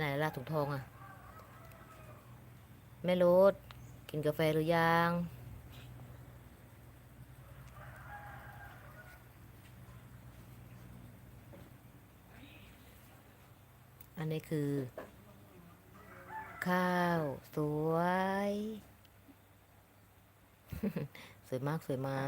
ไหนล่ะถุงทองอะแม่รถกินกาแฟหรือยังอันนี้คือ ข้าว สวย สวยมาก สวยไม้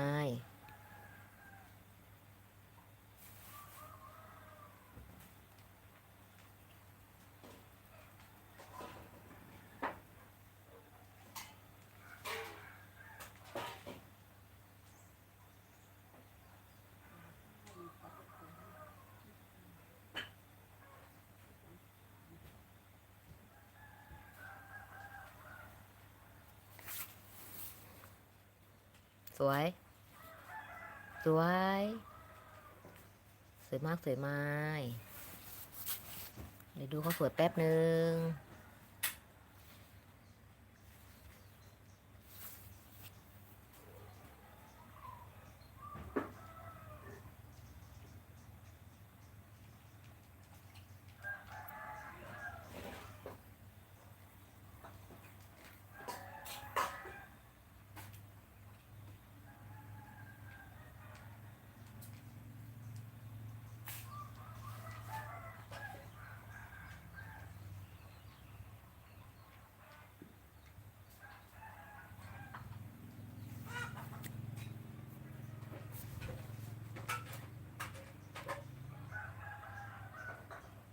สวย สวย สวยมากสวยไม้เดี๋ยวดูเขาสวยแป๊บหนึ่ง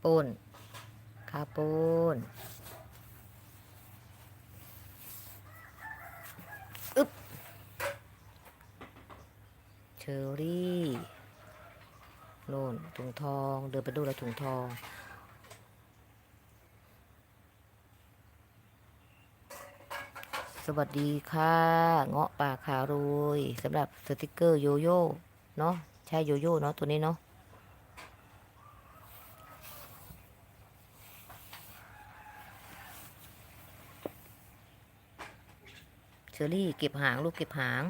ปูนข้าปูนอึ๊บเชอรี่โน่นถุงทอง เดินไปดูแล้วถุงทองสวัสดีค่ะ เงาะป่าขารุยสำหรับสติกเกอร์โยโย่เนาะใช่โยโย่เนาะตัวนี้เนาะ เชอรี่เก็บหางลูกเก็บหาง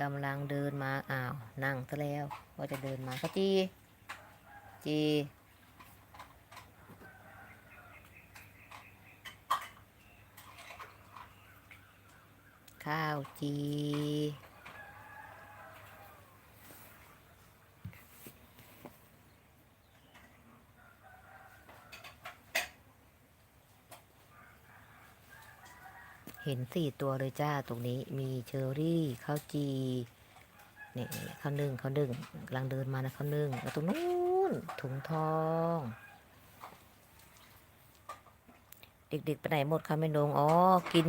กำลังเดินมาอ้าวนั่งซะแล้วว่าจะเดินมาก็จีจีข้าวจี ห็นสี่ตัวเลยจ้าตรงนี้มีเชอรี่ข้าวจีนี่ข้าวนึ่งข้าวนึ่งกำลังเดินมานะข้าวนึ่งแล้วตรงนู้นถุงทอง เด็กๆไปไหนหมดคะแม่นงอ๋อกิน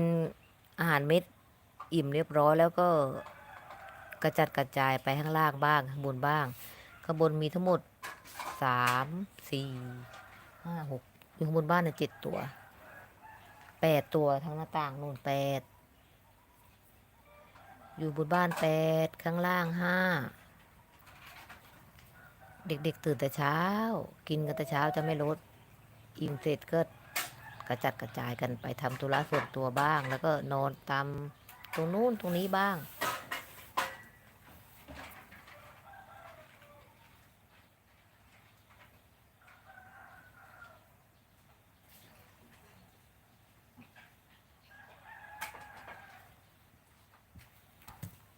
อาหารเม็ดอิ่มเรียบร้อยแล้วก็กระจัดกระจายไปข้างล่างบ้างข้างบนบ้างข้างบนมีทั้งหมดสามสี่ห้าหกอยู่ข้างบนบ้านเนี่ยเจ็ดตัว แปดตัวทั้งหน้าต่างนู่นแปดอยู่บนบ้านแปดข้างล่างห้าเด็กๆตื่นแต่เช้า กินกันแต่เช้าจะไม่ลดอิ่มเสร็จก็กระจัดกระจายกันไปทำธุระส่วนตัวบ้าง แล้วก็นอนตามตรงนู้นตรงนี้บ้าง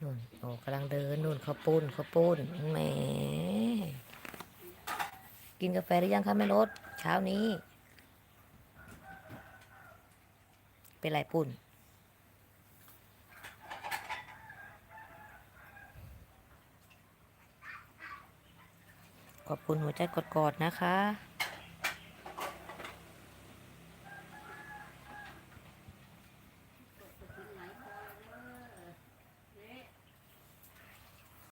นู่นโอ้กำลังเดินนู่นเขาวปุ้นเขาวปุ้นแหมกินกาแฟหรือยังคะแม่รถเช้านี้ เป็นไรปุ้นขอบคุณหัวใจกดๆนะคะ